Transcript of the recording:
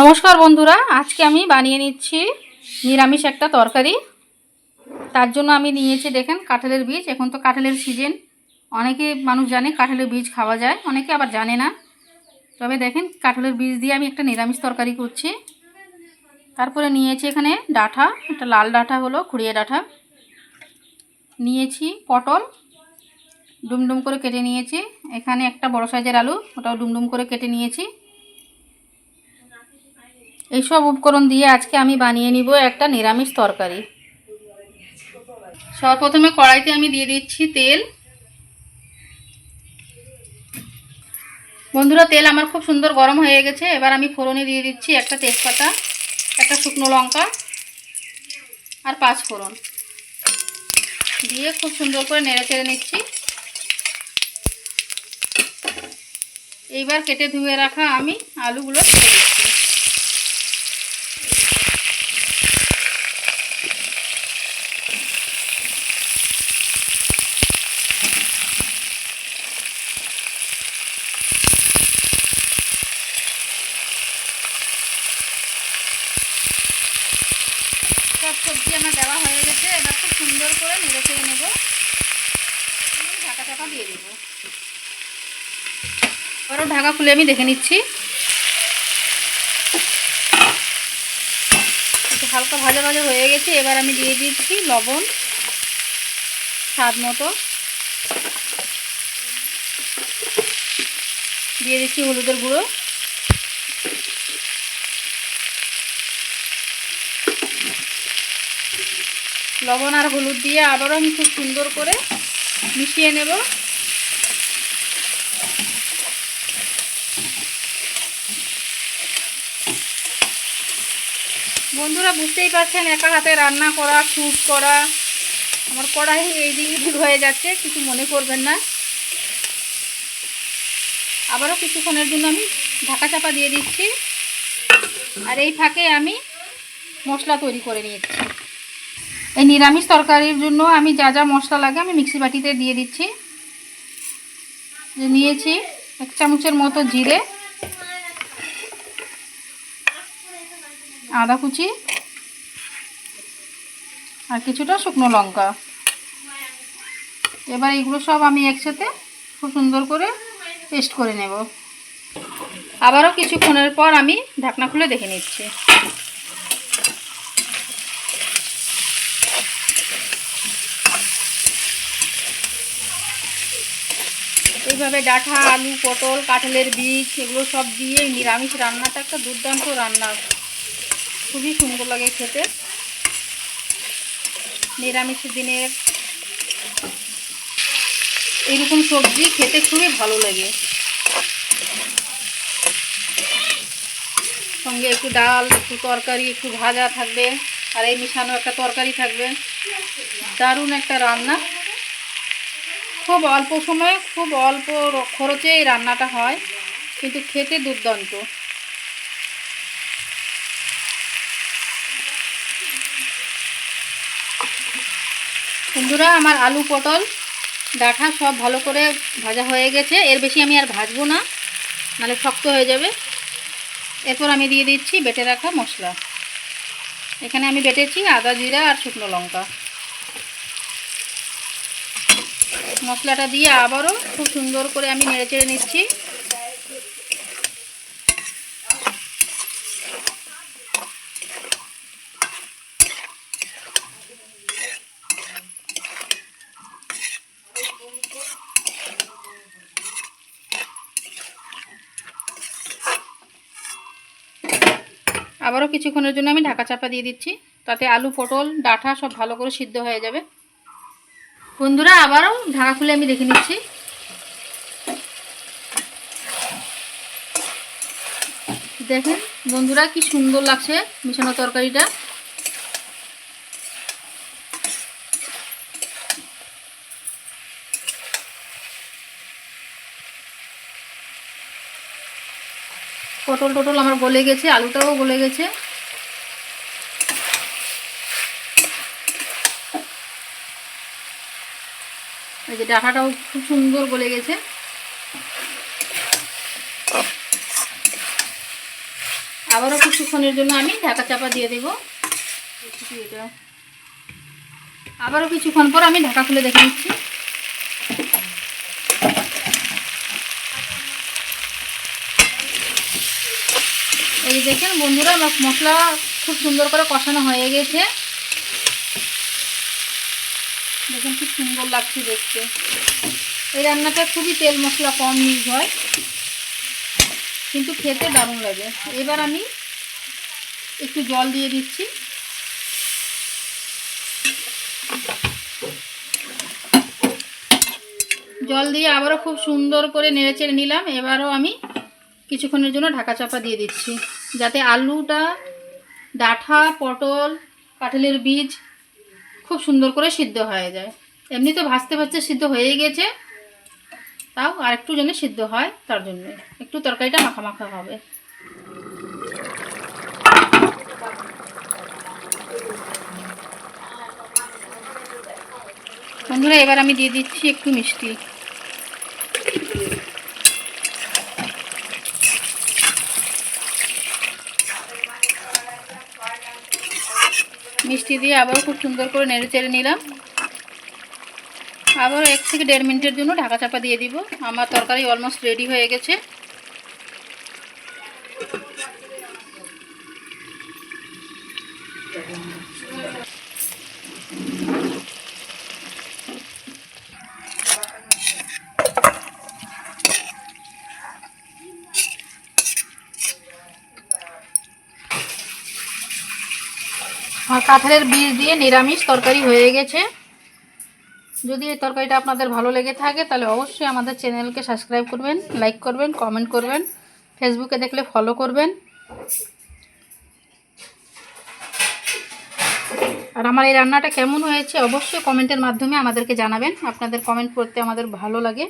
নমস্কার বন্ধুরা, আজকে আমি বানিয়ে নিচ্ছি নিরামিষ একটা তরকারি। তার জন্য আমি নিয়েছি দেখেন কাঁঠালের বীজ। এখন তো কাঁঠালের সিজন অনেকে মানুষ জানে কাঁঠালের বীজ খাওয়া যায়, অনেকে আবার জানে না। তবে দেখেন কাঁঠালের বীজ দিয়ে আমি একটা নিরামিষ তরকারি করছি। তারপরে নিয়েছি এখানে ডাঁটা একটা লাল ডাঁটা হলো, খুঁড়িয়ে ডাঁটা নিয়েছি পটল, ডুমডুম করে কেটে নিয়েছি। এখানে একটা বড় সাইজের আলু, ওটাও ডুমডুম করে কেটে নিয়েছি। এইসব উপকরণ দিয়ে আজকে আমি বানিয়ে নিব একটা নিরামিষ তরকারি। সর্বপ্রথমে কড়াইতে আমি দিয়ে দিচ্ছি তেল। বন্ধুরা, তেল আমার খুব সুন্দর গরম হয়ে গেছে। এবার আমি ফোড়নে দিয়ে দিচ্ছি একটা তেজপাতা, একটা শুকনো লঙ্কা আর পাঁচ ফোড়ন। দিয়ে খুব সুন্দর করে নেড়ে চেড়ে নিচ্ছি। এইবার কেটে ধুয়ে রাখা আমি আলুগুলো ছেড়ে দিচ্ছি সব সবজি আমার দেওয়া হয়ে গেছে এবার খুব সুন্দর করে নেড়ে নেব। ঢাকা টাকা দিয়ে দেবো। আরও ঢাকা খুলে আমি দেখে নিচ্ছি। হালকা ভাজা ভাজা হয়ে গেছে, এবার আমি দিয়ে দিচ্ছি লবণ, স্বাদ মতো। দিয়ে দিচ্ছি হলুদের গুঁড়ো। লবণ আর হলুদ দিয়ে আবারও আমি খুব সুন্দর করে মিশিয়ে নেব। বন্ধুরা, বুঝতেই পারছেন, একা হাতে রান্না করা শ্যুট করা, আমার কড়াই এই দিক দিক হয়ে যাচ্ছে, কিছু মনে করবেন না। আবারও কিছুক্ষণের জন্য আমি ঢাকা চাপা দিয়ে দিচ্ছি। আর এই ফাঁকে আমি মশলা তৈরি করে নিয়েছি। এই নিরামিষ তরকারির জন্য আমি যা যা মশলা লাগে আমি মিক্সি বাটিতে দিয়ে দিচ্ছি। নিয়েছি এক চামচের মতো জিরে, আদা কুচি আর কিছুটা শুকনো লঙ্কা। এবার এগুলো সব আমি একসাথে খুব সুন্দর করে পেস্ট করে নেব। আবারও কিছুক্ষণের পর আমি ঢাকনা খুলে দেখে নিচ্ছি। এইভাবে ডাঁটা আলু, পটল, কাঁঠালের বীজ এগুলো সব দিয়ে নিরামিষ রান্নাটা একটা দুর্দান্ত রান্না। খুবই সুন্দর লাগে খেতে। নিরামিষ দিনের এরকম সবজি খেতে খুবই ভালো লাগে। সঙ্গে একটু ডাল, একটু তরকারি, একটু ভাজা থাকবে। আর এই মিশানো একটা তরকারি থাকবে। দারুণ একটা রান্না। খুব অল্প সময়ে খুব অল্প খরচে এই রান্নাটা হয়, কিন্তু খেতে দুর্দান্ত। বন্ধুরা, আমার আলু পটল ডাঁটা সব ভালো করে ভাজা হয়ে গেছে। এর বেশি আমি আর ভাজবো না নাহলে শক্ত হয়ে যাবে। এরপর আমি দিয়ে দিচ্ছি বেটে রাখা মশলা। এখানে আমি বেটেছি আদা, জিরা আর শুকনো লঙ্কা। মশলাটা দিয়ে আবারও খুব সুন্দর করে আমি নেড়ে চেড়ে নিচ্ছি। আবারও কিছুক্ষণের জন্য আমি ঢাকা চাপা দিয়ে দিচ্ছি। তাতে আলু, পটল ডাঁটা সব ভালো করে সিদ্ধ হয়ে যাবে। বন্ধুরা, আবারও ঢাকা খুলে আমি দেখে নিচ্ছি। দেখেন বন্ধুরা, কি সুন্দর লাগছে মিশানো তরকারিটা। পটল টটল আমার গলে গেছে, আলুটাও গলে গেছে। এই যে ডাঁটাটাও খুব সুন্দর গলে গেছে। আবারও কিছুক্ষণের জন্য আমি ঢাকা চাপা দিয়ে দেবো। আবারও কিছুক্ষণ পর আমি ঢাকা খুলে দেখে নিচ্ছি। এই দেখেন বন্ধুরা আমার মশলা খুব সুন্দর করে কষানো হয়ে গেছে। দেখেন খুব সুন্দর লাগছে দেখতে। এই রান্নাটা খুবই তেল মশলা কম ইউজ হয়, কিন্তু খেতে দারুণ লাগে। এবার আমি একটু জল দিয়ে দিচ্ছি। জল দিয়ে আবারও খুব সুন্দর করে নেড়েচেড়ে নিলাম। এবারও আমি কিছুক্ষণের জন্য ঢাকা চাপা দিয়ে দিচ্ছি, যাতে আলুটা ডাঁটা পটল, কাঁঠালের বীজ খুব সুন্দর করে সিদ্ধ হয়ে যায়। এমনি তো ভাজতে ভাজতে সিদ্ধ হয়ে গেছে। তাও আর একটু যেন সিদ্ধ হয় তার জন্য। একটু তরকারিটা মাখা মাখা হবে। বন্ধুরা, এবার আমি দিয়ে দিচ্ছি একটু মিষ্টি। মিষ্টি দিয়ে আবার খুব সুন্দর করে নেড়ে চেড়ে নিলাম। আবার এক থেকে দেড় মিনিটের জন্য ঢাকা চাপা দিয়ে দিব। আমার তরকারি অলমোস্ট রেডি হয়ে গেছে। আমার কাঁঠালের বীজ দিয়ে নিরামিষ তরকারি হয়ে গেছে। যদি এই তরকারিটা আপনাদের ভালো লেগে থাকে, তাহলে অবশ্যই আমাদের চ্যানেলকে সাবস্ক্রাইব করবেন, লাইক করবেন, কমেন্ট করবেন, ফেসবুকে দেখলে ফলো করবেন। আর আমার এই রান্নাটা কেমন হয়েছে অবশ্যই কমেন্টের মাধ্যমে আমাদেরকে জানাবেন। আপনাদের কমেন্ট করতে আমাদের ভালো লাগে।